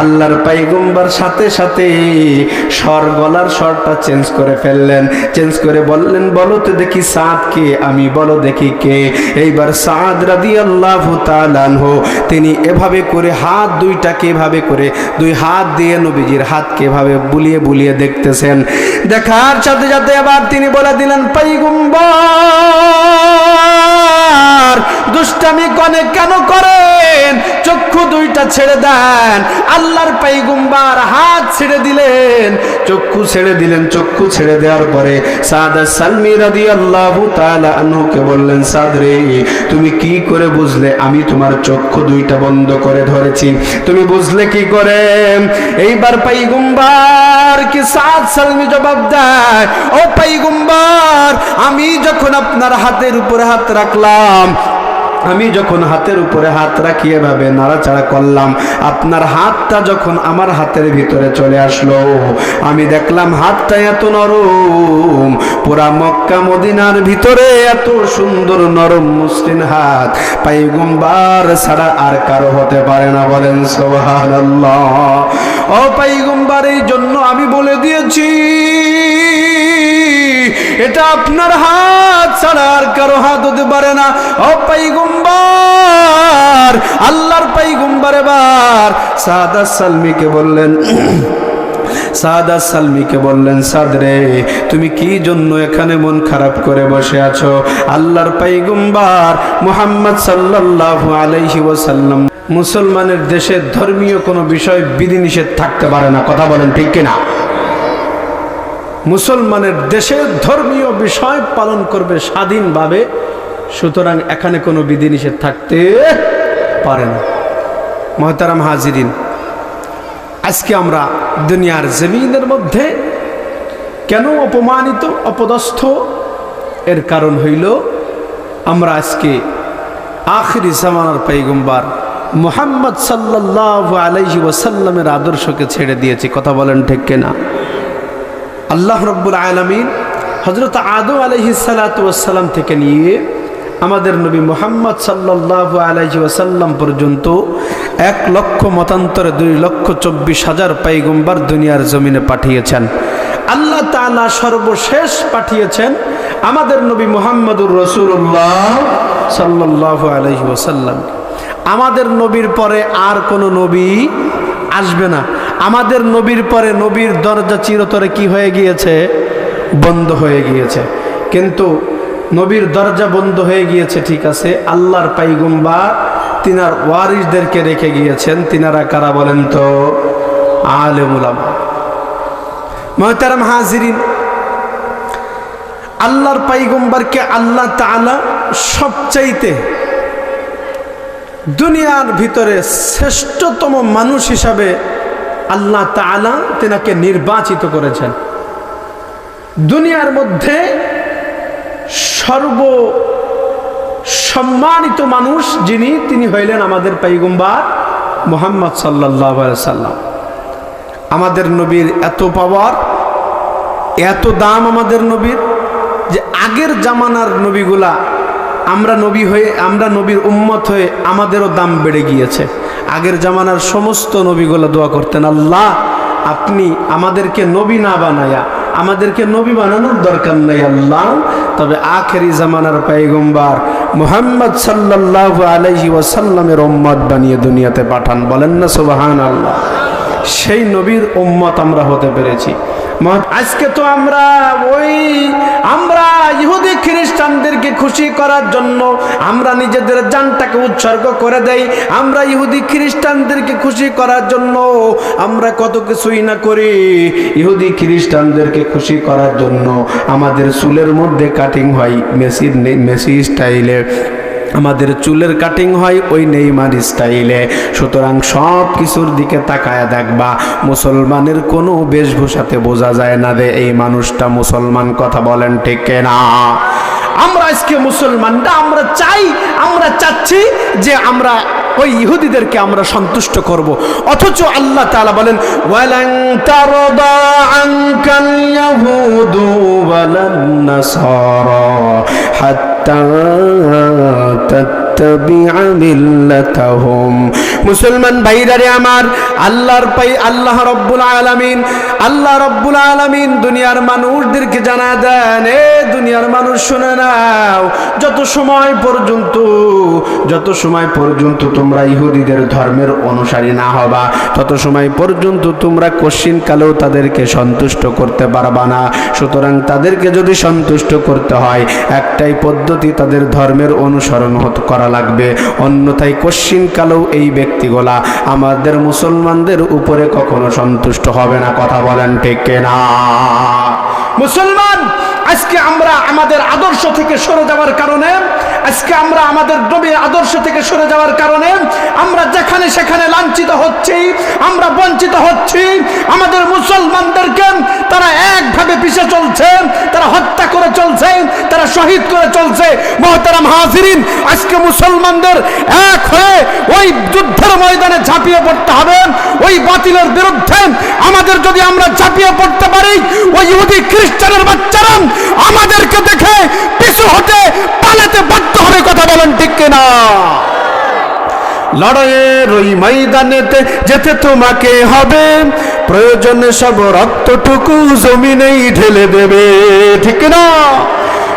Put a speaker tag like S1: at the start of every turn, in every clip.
S1: আল্লাহর পাইগম্বার সাথে সাথে স্বর গলার স্বরটা চেঞ্জ করে ফেললেন। চেঞ্জ করে বললেন, বলো তো দেখি সাদ কে? আমি বলো দেখি কে? এইবার সাদ রাদি আল্লাহ তিনি এভাবে করে হাত দুইটাকে এভাবে করে, দুই হাত দিয়ে নবীজির হাতকে এভাবে বুলিয়ে বুলিয়ে দেখতেছেন। দেখার সাথে সাথে আবার তিনি বলে দিলেন, পাইগুম্বার, দুষ্টামি কনে কেন করেন? চক্ষু দুইটা ছেড়ে দেন। আল্লাহর পাইগুম্বার হাত ছেড়ে দিলেন, চক্ষু ছেড়ে দিলেন, চক্ষু ছেড়ে দেওয়ার পরে সাদা সালমি রাদি আল্লাহ আনহুকে বললেন, সাদ রে, তুমি কি করে বুঝলে আমি তোমার চক্ষু দুইটা বন্ধ করে ধরেছি? তুমি বুঝলে কি করে? এইবার পাইগুম্বার কি সাদ সালমি জবাব দেয়, ও পাইগুম্বার আমি যখন আপনার হাতের উপরে হাত রাখলাম আমি যখন হাতের উপরে হাত রাখি এভাবে নাড়াচাড়া করলাম, আপনার হাতটা যখন আমার হাতের ভিতরে চলে আসলো আমি দেখলাম হাতটা এত নরম, পুরা মক্কা মদিনার ভিতরে এত সুন্দর নরম মুসলিম হাত, পাইগুম্বার ছাড়া আর কারও হতে পারে না, বলেন সোহান ও পাইগুম্বার, এই জন্য আমি বলে দিয়েছি, এটা আপনার হাত। ছাড়া আর কারও হাত হতে পারে না। ও পাইগুম্বার, আল্লাহর পাইগুম্বার এবার সাদা সালমিকে বললেন, সাদা সালমিকে বললেন সাদরে তুমি কি জন্য এখানে মন খারাপ করে বসে আছো? আল্লাহর পাইগুম্বার মুহাম্মদ সাল্লাল্লাহু আলাইহি ওয়াসাল্লাম, মুসলমানের দেশে ধর্মীয় কোনো বিষয় বিধিনিষেধ থাকতে পারে না। কথা বলেন ঠিক কিনা? মুসলমানের দেশে ধর্মীয় বিষয় পালন করবে স্বাধীনভাবে, সুতরাং এখানে কোনো বিধিনিষেধ থাকতে পারে না। মহতারাম হাজিরিন, আজকে আমরা দুনিয়ার জমিনের মধ্যে কেন অপমানিত, অপদস্থ? এর কারণ হইল, আমরা আজকে আখিরি জামানার পাইগম্বার মোহাম্মদ সাল্লাহ আলাইহি ওয়াসাল্লামের আদর্শকে ছেড়ে দিয়েছি। কথা বলেন ঠিক কিনা? আল্লাহ রব্বুল আলমিন হজরত আদম আলহি সালাতাম থেকে নিয়ে আমাদের নবী মোহাম্মদ সাল্লাহ আলহি ওয়াসাল্লাম পর্যন্ত এক লক্ষ মতান্তরে দুই লক্ষ চব্বিশ হাজার পাইগম্বার দুনিয়ার জমিনে পাঠিয়েছেন। আল্লাহ তালা সর্বশেষ পাঠিয়েছেন আমাদের নবী মোহাম্মদুর রসুল্লাহ সাল্লাহ আলহি ওসাল্লাম আমাদের নবীর পরে আর কোনো নবী আসবে না। আমাদের নবীর পরে নবীর দরজা চিরতরে কি হয়ে গিয়েছে? বন্ধ হয়ে গিয়েছে। কিন্তু নবীর দরজা বন্ধ হয়ে গিয়েছে, ঠিক আছে, আল্লাহর পাইগুম্বার তিনার ওয়ারিসদেরকে রেখে গিয়েছেন। তিনারা কারা বলেন তো? আলেমুলাম মহতারাম হাজিরিন, আল্লাহর পাইগম্বারকে আল্লাহ তালা সবচাইতে দুনিয়ার ভিতরে শ্রেষ্ঠতম মানুষ হিসাবে আল্লাহ তালা তেনাকে নির্বাচিত করেছেন। দুনিয়ার মধ্যে সর্ব সম্মানিত মানুষ যিনি, তিনি হইলেন আমাদের পাইগুম্বার মোহাম্মদ সাল্লাহ সাল্লাম আমাদের নবীর এত পাওয়ার, এত দাম আমাদের নবীর, যে আগের জামানার নবীগুলা আমরা নবী হয়ে, আমরা নবীর উম্মত হয়ে আমাদেরও দাম বেড়ে গিয়েছে। আগের জামানার সমস্ত নবীগুলো দোয়া করতেন, আল্লাহ, আপনি আমাদেরকে নবী না বানায়া, আমাদেরকে নবী বানানোর দরকার নেই, আল্লাহ। তবে আখেরি জামানার পাইগম্বার মোহাম্মদ সাল্লাহ আলহি ওয়াসাল্লামের ওম্মত বানিয়ে দুনিয়াতে পাঠান। বলেন না সুবাহান আল্লাহ সেই নবীর ওম্মত আমরা হতে পেরেছি। আজকে তো আমরা ওই, আমরা ইহুদি খ্রিস্টানদেরকে খুশি করার জন্য আমরা নিজেদের জানটাকে উৎসর্গ করে দেই। আমরা ইহুদি খ্রিস্টানদেরকে খুশি করার জন্য আমরা কত কিছুই না করি। ইহুদি খ্রিস্টানদেরকে খুশি করার জন্য আমাদের চুলের মধ্যে কাটিং হয় মেসি মেসি স্টাইলে আমাদের চুলের কাটিং হয় ওই নেইমার স্টাইলে সুতরাং সব কিছুর দিকে তাকায় দেখবা, মুসলমানের কোনো বেশভূষাতে বোঝা যায় না রে এই মানুষটা মুসলমান কথা বলেন ঠিক না আমরা আজকে মুসলমানরা আমরা চাই, আমরা চাচ্ছি যে আমরা ওই ইহুদিদেরকে আমরা সন্তুষ্ট করব। অথচ আল্লাহ তাআলা বলেন, ওয়ালান তারদা আনকাল ইয়াহুদু ওয়ালান নাসারা حتى মুসলমান ভাইরারে আমার আল্লাহর পাই আল্লাহ রব্বুল আলামিন আল্লাহ রব্বুল আলামিন দুনিয়ার মানুষদেরকে জানা দেন এ দুনিয়ার মানুষ শুনে নাও যত সময় পর্যন্ত যত সময় পর্যন্ত তোমরা ইহুদিদের ধর্মের অনুসারী না হবা তত সময় পর্যন্ত তোমরা কশ্চিন কালেও তাদেরকে সন্তুষ্ট করতে পারবা না সুতরাং তাদেরকে যদি সন্তুষ্ট করতে হয় একটাই পদ্ধতি তাদের ধর্মের অনুসরণ করা লাগবে। অন্যথায় কশ্চিন কালেও এই ব্যক্তিগুলা আমাদের মুসলমানদের উপরে কখনো সন্তুষ্ট হবে না। কথা বলেন ঠিক না মুসলমান আজকে আমরা আমাদের আদর্শ থেকে সরে যাওয়ার কারণে, আজকে আমরা আমাদের নবীর আদর্শ থেকে সরে যাওয়ার কারণে, আমরা যেখানে সেখানে লাঞ্ছিত হচ্ছি, আমরা বঞ্চিত হচ্ছি, আমাদের মুসলমানদেরকে তারা একভাবে পিছে চলছে, তারা হত্যা করে চলছে, তারা শহীদ করে চলছে। মহতারাম হাজিরিন, আজকে মুসলমানদের এক হয়ে ওই যুদ্ধের ময়দানে ঝাঁপিয়ে পড়তে হবে। ওই বাতিলের বিরুদ্ধে আমাদের যদি আমরা ঝাঁপিয়ে পড়তে পারি, ওই ইহুদি খ্রিস্টানের বাচ্চারা আমাদেরকে দেখে পিছু হতে পালাতে বাধ্য হবে, কথা বলেন ঠিক কিনা? লড়াইয়ের ওই ময়দানেতে যেতে তোমাকে হবে। প্রয়োজনে সব রক্তটুকু জমিনেই ঢেলে দেবে, ঠিক না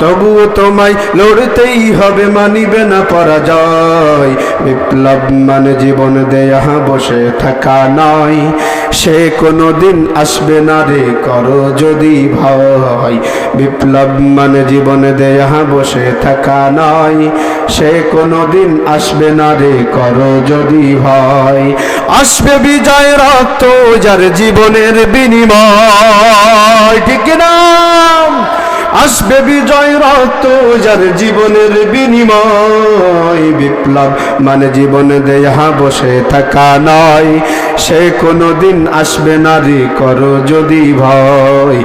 S1: তবুও তোমায় লড়তেই হবে, মানিবে না পরাজয়। বিপ্লব মানে জীবন দেয়া, বসে থাকা নয়। সে কোনো দিন আসবে না রে, করো যদি ভয়। বিপ্লব মানে জীবন দেয়া, বসে থাকা নয়। সে কোনো দিন আসবে না রে, করো যদি ভয়। আসবে বিজয় রক্ত, যার জীবনের বিনিময়। ঠিক না আসবে বিজয় রক্ত যার জীবনের বিনিময়। বিপ্লব মানে জীবনে দেয়া বসে থাকা নয়। সে কোনো দিন আসবে নারী করো যদি ভয়।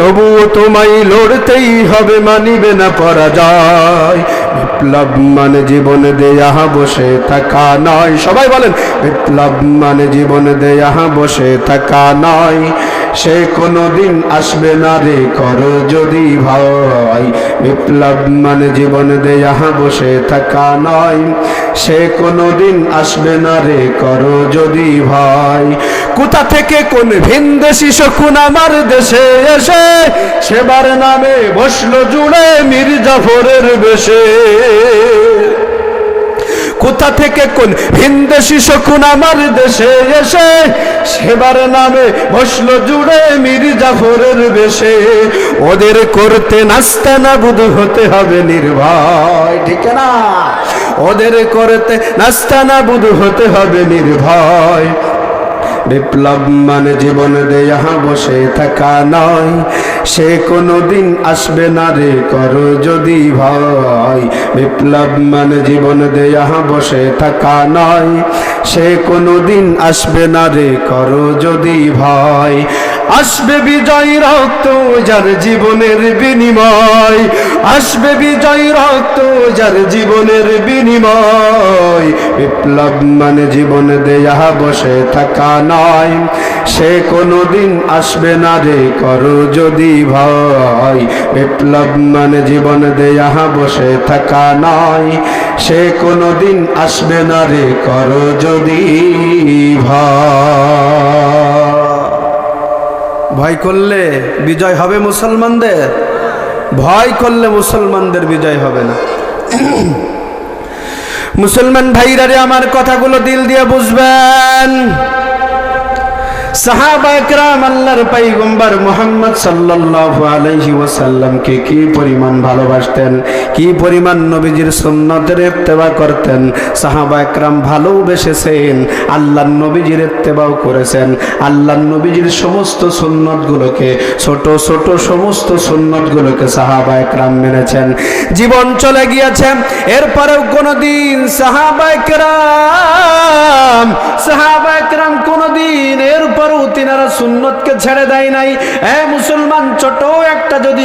S1: তবুও তোমায় লড়তেই হবে, মানিবে না পরাজয়। বিপ্লব মানে জীবন দেয়া, বসে থাকা নয়। সবাই বলেন, বিপ্লব মানে জীবন দেয়া, বসে থাকা নয়। সে কোনো দিন আসবে না রে, করো যদি ভয়। বিপ্লব মানে জীবন দেয়া, বসে থাকা নয়। সে কোনো দিন আসবে না রে, করো যদি ভাই। কোথা থেকে কোন ভিনদেশি শকুন আমার দেশে এসে, সেবার নামে বসল জুড়ে মির্জাফরের বেশে। কোথা থেকে কোন ভিনদেশি শকুন আমার দেশে এসে? সেবার নামে বসল জুড়ে মির্জাফরের বেশে। ওদের করতে নাস্তা না বুধ হতে হবে নির্ভয়। ঠিক না? ওদের করতে নাস্তা না বুধ হতে হবে নির্ভয়। বিপ্লব মানে জীবন দেয়া বসে থাকা নয়। সে কোনো দিন আসবে না রে, করো যদি ভয়। বিপ্লব মানে জীবন দেয়া বসে থাকা নয়। সে কোনো দিন আসবে না রে, করো যদি ভয়। আসবে বিজয় রক্ত যার জীবনের বিনিময়। আসবে বিজয় রক্ত যার জীবনের বিনিময়। বিপ্লব মানে জীবন দেয়া বসে থাকা নয়। সে কোনো দিন আসবে না রে, করো যদি ভয়। বিপ্লব মানে জীবন দেয়া, বসে থাকা নয়। সে কোনো দিন আসবে না রে, করো যদি ভয়। ভয় করলে বিজয় হবে মুসলমানদের? ভয় করলে মুসলমানদের বিজয় হবে না। মুসলমান ভাইরারে আমার কথাগুলো দিল দিয়ে বুঝবেন। সাহাবা একরাম আল্লাহর পাইগম্বর মুহাম্মদ ছোট ছোট সমস্ত সুন্নতগুলোকে সাহাবা একরাম মেনেছেন। জীবন চলে গিয়েছে, এরপরেও কোনোদিন সাহাবা একরাম সাহাবা একরাম কোনোদিন এরপরও তিনারা সুন্নতকে ছেড়ে দেয় নাই। এ মুসলমান, ছোট একটা যদি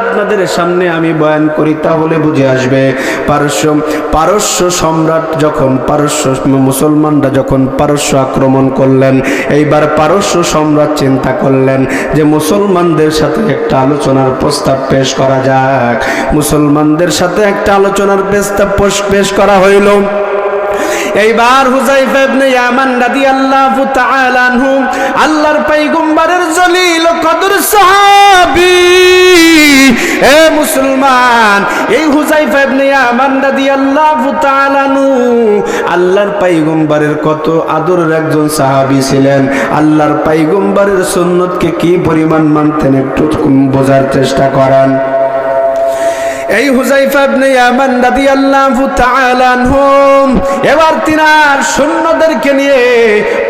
S1: আপনাদের সামনে আমি বয়ান করি, তাহলে বুঝে আসবে। পারস্য পারস্য সম্রাট যখন, পারস্য মুসলমানরা যখন পারস্য আক্রমণ করলেন, এইবার পারস্য সম্রাট চিন্তা করলেন যে মুসলমানদের সাথে একটা আলোচনার প্রস্তাব পেশ করা যাক। মুসলমানদের সাথে একটা আলোচনার প্রস্তাব পেশ করা হইল। এইবার হুজাইফা ইবনে ইয়ামান রাদিয়াল্লাহু তাআলা আনহু আল্লাহর পয়গম্বরের জলিল কদর সাহাবী। এ মুসলমান, এই হুজাইফা ইবনে ইয়ামান রাদিয়াল্লাহু তাআলা আনহু আল্লাহর পয়গম্বরের কত আদরের একজন সাহাবী ছিলেন। আল্লাহর পয়গম্বরের সুন্নতকে কি পরিমাণ মানতেন একটু বোঝার চেষ্টা করেন। এই হুজাইফা ইবনে ইয়ামান রাদিয়াল্লাহু তাআলা আনহু এবার তিনার সৈন্যদেরকে নিয়ে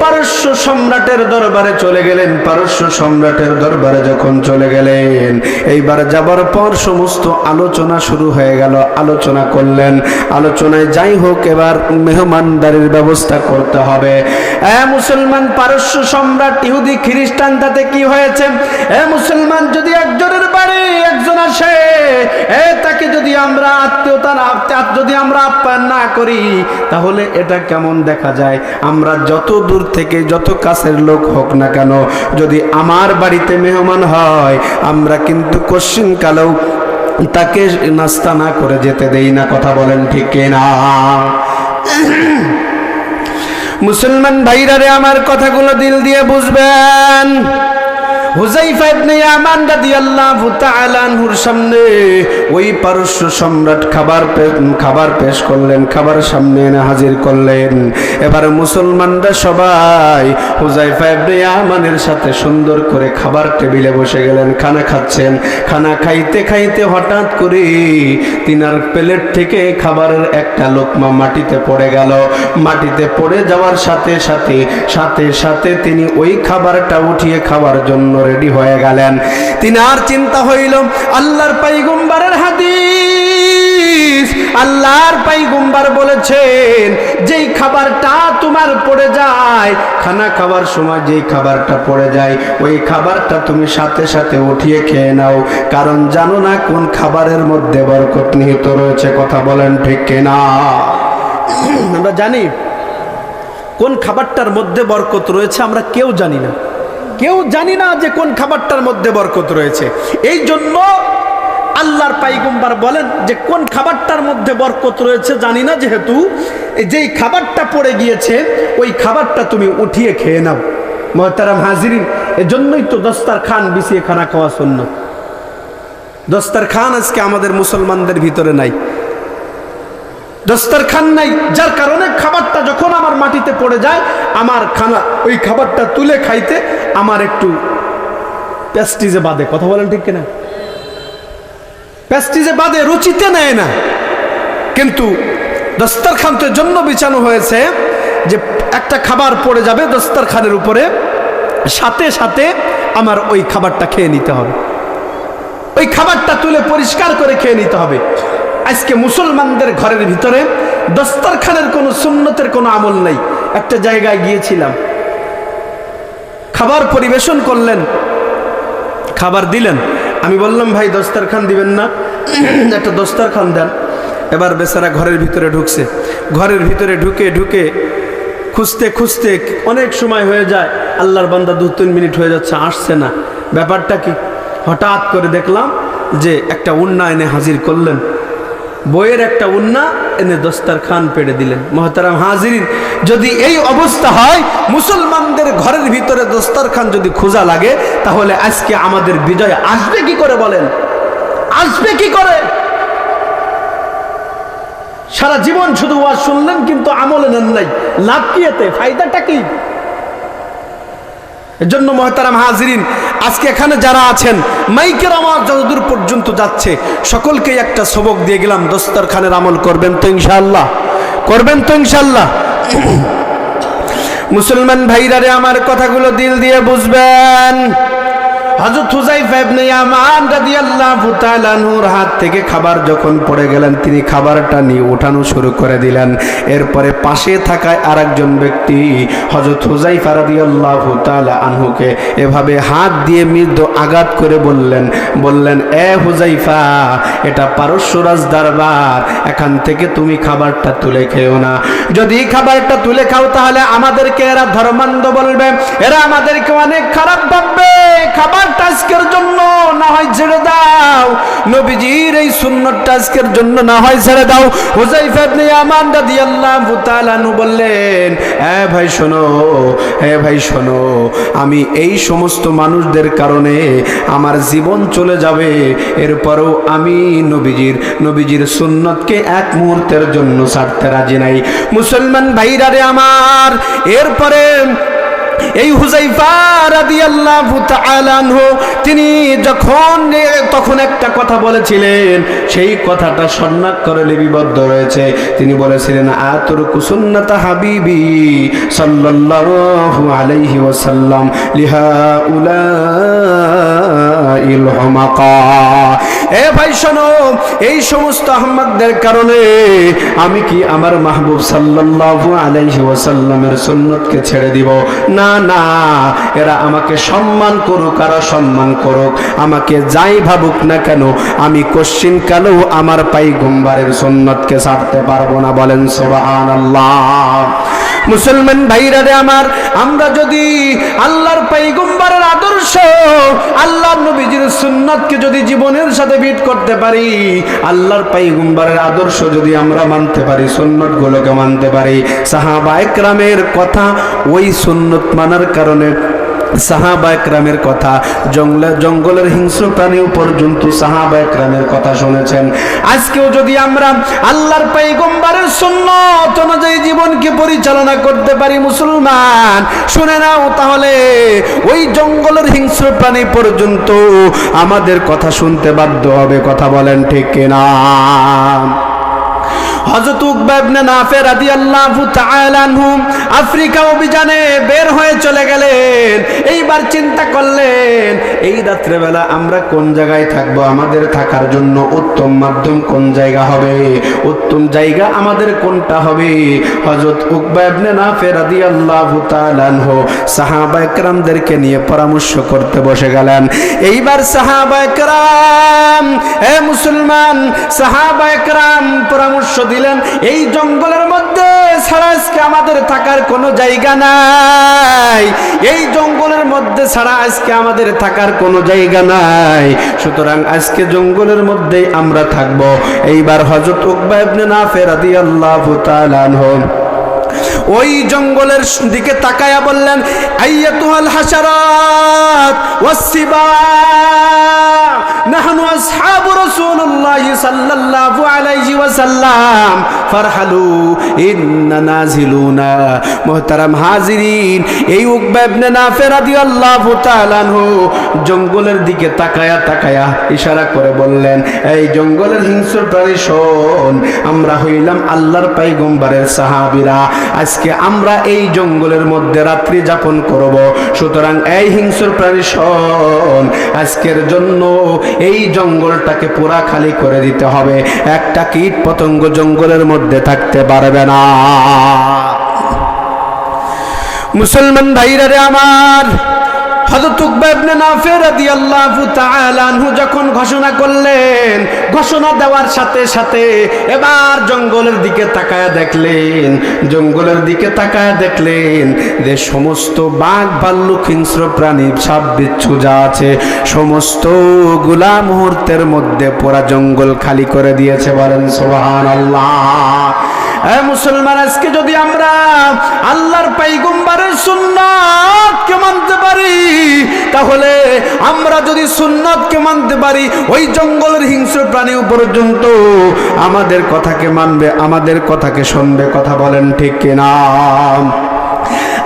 S1: পারস্য সম্রাটের দরবারে চলে গেলেন। পারস্য সম্রাটের দরবারে যখন চলে গেলেন, এইবার যাবার পর সমস্ত আলোচনা শুরু হয়ে গেল। আলোচনা করলেন। আলোচনায় যাই হোক, এবার মেহমানদারির ব্যবস্থা করতে হবে। এ মুসলমান পারস্য সম্রাট, ইহুদি, খ্রিস্টান, তাতে কি হয়েছে? এ মুসলমান যদি একজনের বাড়ি একজন আসে, এ তাকে যদি আমরা আত্মীয়তা না যদি আমরা আপ্যায়ন না করি, তাহলে এটা কেমন দেখা যায়? আমরা যত দূর থেকে যত কাছের লোক হোক না কেন, যদি আমার বাড়িতে মেহমান হয়, আমরা কিন্তু কোশ্চিন কালেও তাকে নাস্তা না করে যেতে দেই না, কথা বলেন ঠিক না মুসলমান ভাইরারে আমার কথাগুলো দিল দিয়ে বুঝবেন। ওই পারস্য সম্রাট খাবার খাবার পেশ করলেন মুসলমানরা সবাই সাথে সুন্দর করে খাবার টেবিলে বসে গেলেন, খানা খাচ্ছেন। খানা খাইতে খাইতে হঠাৎ করে তিনার প্লেট থেকে খাবারের একটা লোকমা মাটিতে পড়ে গেল। মাটিতে পড়ে যাওয়ার সাথে সাথে সাথে সাথে তিনি ওই খাবারটা উঠিয়ে খাওয়ার জন্য রেডি হয়ে গেলেন। তিনি আর চিন্তা হইল, আল্লাহর পাইগম্বারের হাদিস। আল্লাহর পাইগম্বার বলেছেন, যেই খাবারটা তোমার পড়ে যায়, খানা খাবার সময় যেই খাবারটা পড়ে যায়, ওই খাবারটা তুমি সাথে সাথে উঠিয়ে খেয়ে নাও। কারণ জানো না কোন খাবারের মধ্যে বরকত নিহিত রয়েছে, কথা বলেন ঠিক কিনা? আমরা জানি, কোন খাবারটার মধ্যে বরকত রয়েছে, আমরা কেউ জানি না। কেউ জানি না যে কোন খাবারটার মধ্যে বরকত রয়েছে। এই জন্য আল্লাহর পাইগম্বার বলেন যে, কোন খাবারটার মধ্যে বরকত রয়েছে জানি না, যেহেতু যেই খাবারটা পড়ে গিয়েছে, ওই খাবারটা তুমি উঠিয়ে খেয়ে নাও। মহতারাম হাজিরিন, এজন্যই তো দস্তার খান বিছিয়ে খানা খাওয়া শূন্য দস্তার খান আজকে আমাদের মুসলমানদের ভিতরে নাই। দস্তরখান নাই, যার কারণে খাবারটা যখন আমার মাটিতে পড়ে যায়, আমার খানা ওই খাবারটা তুলে খাইতে আমার একটু প্যাস্টিজে বাদে, কথা বলেন ঠিক কিনা? প্যাস্টিজে বাদে রুচিতে নেয় না। কিন্তু দস্তরখান তো জন্য বিছানো হয়েছে যে একটা খাবার পড়ে যাবে দস্তরখানের উপরে, সাথে সাথে আমার ওই খাবারটা খেয়ে নিতে হবে। ওই খাবারটা তুলে পরিষ্কার করে খেয়ে নিতে হবে। আজকে মুসলমানদের ঘরের ভিতরে দস্তরখানের কোনো সুন্নতের কোনো আমল নেই। একটা জায়গায় গিয়েছিলাম। খাবার পরিবেশন করলেন। খাবার দিলেন। আমি বললাম, ভাই, দস্তরখান দিবেন না। একটা দস্তরখান দেন। এবার বেচারা ঘরের ভিতরে ঢুকছে। ঘরের ভিতরে ঢুকে ঢুকে খুঁজতে খুঁজতে অনেক সময় হয়ে যায়। আল্লাহর বান্দা দু, তিন মিনিট হয়ে যাচ্ছে, আসছে না। ব্যাপারটা কি? হঠাৎ করে দেখলাম যে একটা উন্না এনে হাজির করলেন। বইয়ের একটা উন্না এনে দস্তার খান পেড়ে দিলেন। মহতারাম হাজিরিন, যদি এই অবস্থা হয়, মুসলমানদের ঘরের ভিতরে দস্তার খান যদি খোঁজা লাগে, তাহলে আজকে আমাদের বিজয় আসবে কি করে বলেন? আসবে কি করে? সারা জীবন শুধু ওয়াজ শুনলেন, কিন্তু আমলে নেন নাই। লাভ কি এতে? ফায়দাটা কি? এজন্য মহতারাম হাজিরিন, আজকে এখানে যারা আছেন, মাইকের আমার যতদূর পর্যন্ত যাচ্ছে সকলকে একটা সবক দিয়ে গেলাম, দস্তরখানের আমল করবেন তো ইনশাল্লাহ করবেন তো ইনশাল্লাহ মুসলমান ভাইরারে আমার কথাগুলো দিল দিয়ে বুঝবেন। হযরত হুযাইফা ইবনে ইয়ামান রাদিয়াল্লাহু তাআলা আনহুর হাত থেকে খাবার যখন পড়ে গেলেন, তিনি খাবারটা নিয়ে ওঠানো শুরু করে দিলেন। এরপরে পাশে থাকা আরেকজন ব্যক্তি রাদিয়াল্লাহু তাআলা আনহুকে এভাবে হাত দিয়ে আঘাত করে বললেন বললেন, এ এটা পারস্য রাজ দরবার এখান থেকে তুমি খাবারটা তুলে খেও না। যদি খাবারটা তুলে খাও তাহলে আমাদেরকে এরা ধর্মান্ধ বলবে, এরা আমাদেরকে অনেক খারাপ ভাববে। খাবারটা আজকের জন্য না হয় ছেড়ে দাও। নবীজির এই সুন্নতটা আজকের জন্য না হয় ছেড়ে দাও। হুজাইফা ইবনে ইয়ামান রাদিয়াল্লাহু তাআলা আনহু বললেন ভাই শোনো ভাই শোনো, আমি এই সমস্ত মানুষদের কারণে আমার জীবন চলে যাবে। এরপরও আমি নবীজির নবীজির সুন্নতকে এক মুহূর্তের জন্য ছাড়তে রাজি নাই। মুসলমান ভাইরা রে আমার, এরপরে এই হুজাইফা রাদিয়াল্লাহু তাআলা আনহু, তিনি যখন তখন একটা কথা বলেছিলেন। সেই কথাটা সন্ন্যাক করে লিপিবদ্ধ রয়েছে। তিনি বলেছিলেন আতুর কুসুন্নাতা হাবিবি সাল্লাল্লাহু আলাইহি ওয়াসাল্লাম লিহা উলাইল হুমাকা। এ ভাই শোনো, এই সমস্ত আহমদদের কারণে আমি কি আমার মাহবুব সাল্লাল্লাহু আলাইহি ওয়াসাল্লামের সুন্নতকে ছেড়ে দিব? না না, এরা আমাকে সম্মান করুক, আর সম্মান করুক। আমাকে যাই ভাবুক না কেন, আমি কোশ্চিন কালেও আমার পাইগম্বারের সুন্নতকে ছাড়তে পারব না বলেন সুবহানাল্লাহ। মুসলমান ভাইরা রে আমার, আমরা যদি আল্লাহর পাইগম্বারের আদর্শ আল্লাহর নবীজির সুন্নাতকে যদি জীবনের সাথে ফিট করতে পারি, আল্লাহর পাইগম্বারের আদর্শ যদি আমরা মানতে পারি সুন্নত গুলোকে মানতে পারি সাহাবা একরামের কথা ওই সুন্নত মানার কারণে সাহাবা একরামের কথা, জঙ্গলে, জঙ্গলের হিংস্র প্রাণীও পর্যন্ত সাহাবা একরামের কথা শুনেছেন। আজকেও যদি আমরা আল্লাহর পাইগম্বারের সুন্নত অনুযায়ী জীবনকে পরিচালনা করতে পারি মুসলমান, শুনে নাও তাহলে, ওই জঙ্গলের হিংস্র প্রাণী পর্যন্ত আমাদের কথা শুনতে বাধ্য হবে, কথা বলেন ঠিক কিনা? হযরত উকবা ইবনে নাফে রাদিয়াল্লাহু তাআলা আফ্রিকা অভিযানে বের হয়ে চলে গেলেন। এইবার চিন্তা করলেন, এই রাত্রেবেলা আমরা কোন জায়গায় থাকব? আমাদের থাকার জন্য উত্তম মাধ্যম কোন জায়গা হবে? উত্তম জায়গা আমাদের কোনটা হবে? হযরত উকবা ইবনে নাফে রাদিয়াল্লাহু সাহাবা নিয়ে পরামর্শ করতে বসে গেলেন। এইবার সাহাবা একরাম মুসলমান, সাহাবা পরামর্শ দিলেন, এই জঙ্গলের মধ্যে ছাড়া আজকে আমাদের থাকার কোনো জায়গা নাই। এই জঙ্গলের মধ্যে ছাড়া আজকে আমাদের থাকার কোনো জায়গা নাই। সুতরাং আজকে জঙ্গলের মধ্যেই আমরা থাকব। এইবার হযরত উকবা ইবনে নাফে রাদিয়াল্লাহু তাআলা আনহু ওই জঙ্গলের দিকে তাকায়া বললেন আইয়াতুহাল হাসারাত ওয়াসিবা এই জঙ্গলের দিকে তাকায়া তাকায়া ইশারা করে বললেন, এই জঙ্গলের হিংস্র প্রাণী শোন, আমরা হইলাম আল্লাহর পাইগম্বরের সাহাবীরা। আজকে আমরা এই জঙ্গলের মধ্যে রাত্রি যাপন করব। সুতরাং এই হিংস্র প্রাণী শোন, আজকের জন্য এই জঙ্গলটাকে পুরা খালি করে দিতে হবে। একটা কীট পতঙ্গ জঙ্গলের মধ্যে থাকতে পারবে না। মুসলমান ভাইরা রে আমার হযরত উকবা ইবনে নাফে রাদিয়াল্লাহু তাআলা যখন ঘোষণা করলেন, ঘোষণা দেওয়ার সাথে সাথে এবার জঙ্গলের দিকে তাকায়া দেখলেন, জঙ্গলের দিকে তাকায়া দেখলেন যে সমস্ত বাঘ, ভাল্লুক, হিংস্র প্রাণী সাপ বিচ্ছু যা আছে, সমস্তগুলা মুহূর্তের মধ্যে পুরা জঙ্গল খালি করে দিয়েছে বলেন সুবহানাল্লাহ। মুসলমান, আজকে যদি আমরা আল্লাহর পাইগুম্বারের সুন্নাতকে মানতে পারি, তাহলে আমরা যদি সুন্নাতকে মানতে পারি, ওই জঙ্গলের হিংস্র প্রাণী পর্যন্ত আমাদের কথাকে মানবে, আমাদের কথাকে শুনবে, কথা বলেন ঠিক কিনা?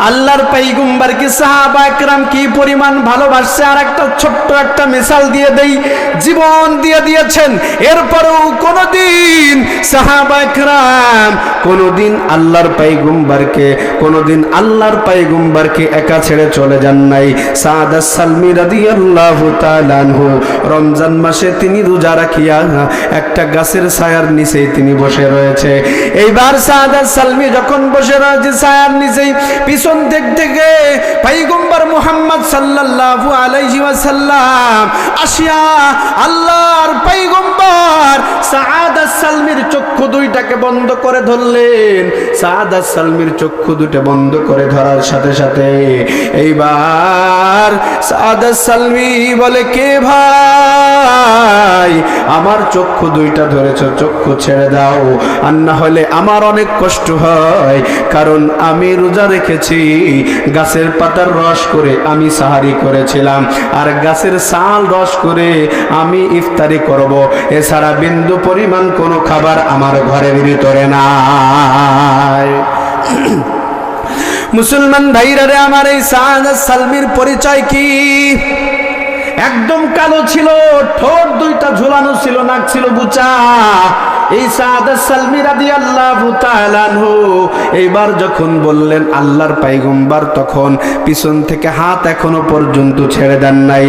S1: আল্লাহর পাইগুম্বার কি সাহাবা একরাম কি পরিমাণ ভালোবাসছে? আর একটা ছোট্ট একটা মিসাল দিয়ে দেই, জীবন দিয়ে দিয়েছেন। এরপরেও কোনোদিন সাহাবা একরাম কোনোদিন আল্লাহর পাইগুম্বারকে কোনোদিন আল্লাহর পাইগুম্বারকে একা ছেড়ে চলে যান নাই। সাদা সালমি রাদিয়াল্লাহু তাআলা আনহু, রমজান মাসে তিনি রোজা রাখিয়া একটা গাছের ছায়ার নিচেই তিনি বসে রয়েছে। এইবার সাদা সালমি যখন বসে রয়েছে, ছায়ার নিচেই পিছন দিক থেকে পাইগম্বর মুহাম্মদ সাল্লাল্লাহু আলাইহি ওয়াসাল্লাম আসিয়া আল্লাহর পাইগম্বর সাদা সালমির চক্ষু দুইটাকে বন্ধ করে ধরলেন। সাদা সালমির চক্ষু দুটো বন্ধ করে ধরার সাথে সাথে এইবার সাদা সালমি বলে, কে ভাই? আমার চক্ষু দুইটা ধরেছ, চক্ষু ছেড়ে দাও। আর না হলে আমার অনেক কষ্ট হয়, কারণ আমি রোজা রেখেছি গাছের পাতার রস করে আমি সাহারি করেছিলাম। আর গাছের সাল রস করে আমি ইফতারি করব। এছাড়া বিন্দু পরিমাণ কোনো খাবার আমার ঘরের ভিতরে নাই। মুসলমান ভাইরা রে, আমার এই সাদ সালমির পরিচয় কি? একদম কালো ছিল, ঠোঁট দুইটা ঝুলানো ছিল, নাক ছিল বুচা এইবার যখন বললেন আল্লাহর পাইগম্বার তখন পিছন থেকে হাত এখনও পর্যন্ত ছেড়ে দেন নাই।